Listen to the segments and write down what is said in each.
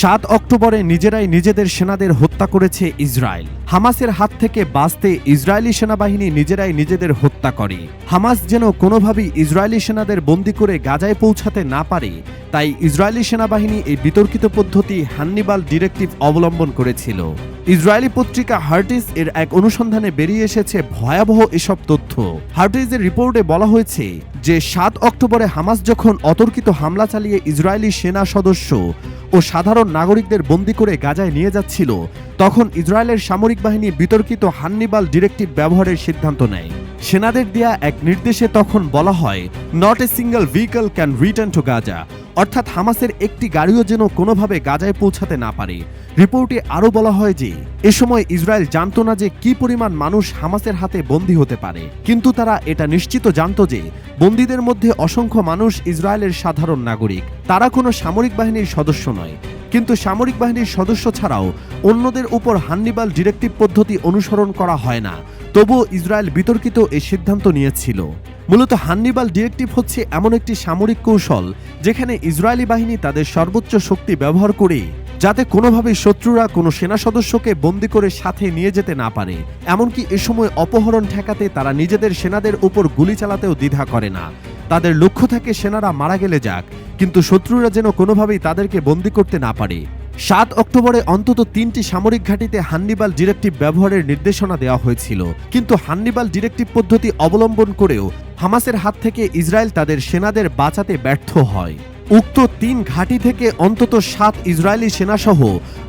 সাত অক্টোবরে নিজেরাই নিজেদের সেনাদের হত্যা করেছে ইসরায়েল। হামাসের হাত থেকে বাঁচতে ইসরায়েলি সেনাবাহিনী নিজেরাই নিজেদের হত্যা করে। হামাস যেন কোনোভাবেই ইসরায়েলি সেনাদের বন্দি করে গাজায় পৌঁছাতে না পারে, তাই ইসরায়েলি সেনাবাহিনী এই বিতর্কিত পদ্ধতি হান্নিবাল ডিরেক্টিভ অবলম্বন করেছিল। ইসরায়েলি পত্রিকা হার্টিস এর এক অনুসন্ধানে বেরিয়ে এসেছে ভয়াবহ এসব তথ্য। হার্টিসের রিপোর্টে বলা হয়েছে যে, সাত অক্টোবরে হামাস যখন অতর্কিত হামলা চালিয়ে ইসরায়েলি সেনা সদস্য ও সাধারণ নাগরিকদের বন্দি করে গাজায় নিয়ে যাচ্ছিল, তখন ইসরায়েলের সামরিক বাহিনী বিতর্কিত হান্নিবাল ডিরেক্টিভ ব্যবহারের সিদ্ধান্ত নেয়। সেনাদের দেয়া এক নির্দেশে তখন বলা হয় not a single vehicle can return to Gaza অর্থাৎ হামাসের একটি গাড়িও যেন কোনোভাবে গাজায় পৌঁছাতে না পারে। রিপোর্টে আরও বলা হয় যে, এ সময় ইসরায়েল জানতো না যে কি পরিমাণ মানুষ হামাসের হাতে বন্দী হতে পারে। কিন্তু তারা এটা নিশ্চিত জানতো যে, বন্দীদের মধ্যে অসংখ্য মানুষ ইসরায়েলের সাধারণ নাগরিক। তারা কোনো সামরিক বাহিনীর সদস্য নয়। কিন্তু সামরিক বাহিনীর সদস্য ছাড়াও অন্যদের উপর হান্নিবাল ডিরেক্টিভ পদ্ধতি অনুসরণ করা হয় না। তবুও ইসরায়েল বিতর্কিত এই সিদ্ধান্ত নিয়েছিল। মূলত হান্নিবাল ডিরেক্টিভ হচ্ছে এমন একটি সামরিক কৌশল যেখানে ইসরায়েলি বাহিনী তাদের সর্বোচ্চ শক্তি ব্যবহার করে যাতে কোনোভাবেই শত্রুরা কোনো সেনা সদস্যকে বন্দি করে সাথে নিয়ে যেতে না পারে। এমনকি এ সময় অপহরণ ঠেকাতে তারা নিজেদের সেনাদের উপর গুলি চালাতেও দ্বিধা করে না। তাদের লক্ষ্য থাকে সেনারা মারা গেলে যাক, কিন্তু শত্রুরা যেন কোনোভাবেই তাদেরকে বন্দী করতে না পারে। সাত অক্টোবরে অন্তত তিনটি সামরিক ঘাঁটিতে হান্নিবাল ডিরেক্টিভ ব্যবহারের নির্দেশনা দেওয়া হয়েছিল, কিন্তু হান্নিবাল ডিরেক্টিভ পদ্ধতি অবলম্বন করেও হামাসের হাত থেকে ইসরায়েল তাদের সেনাদের বাঁচাতে ব্যর্থ হয়। উক্ত তিন ঘাঁটি থেকে অন্তত সাত ইসরায়েলি সেনাসহ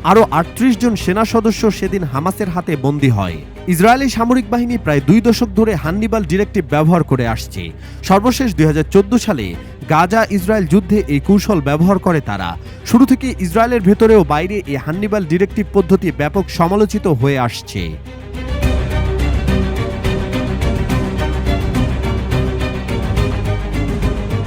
আরও আটত্রিশ জন সেনা সদস্য সেদিন হামাসের হাতে বন্দী হয়। ইসরায়েলি সামরিক বাহিনী প্রায় দুই দশক ধরে হান্নিবাল ডিরেক্টিভ ব্যবহার করে আসছে। সর্বশেষ দুই হাজার চোদ্দ সালে গাজা ইসরায়েল যুদ্ধে এই কৌশল ব্যবহার করে তারা। শুরু থেকে ইসরায়েলের ভেতরেও বাইরে এই হান্নিবাল ডিরেক্টিভ পদ্ধতি ব্যাপক সমালোচিত হয়ে আসছে।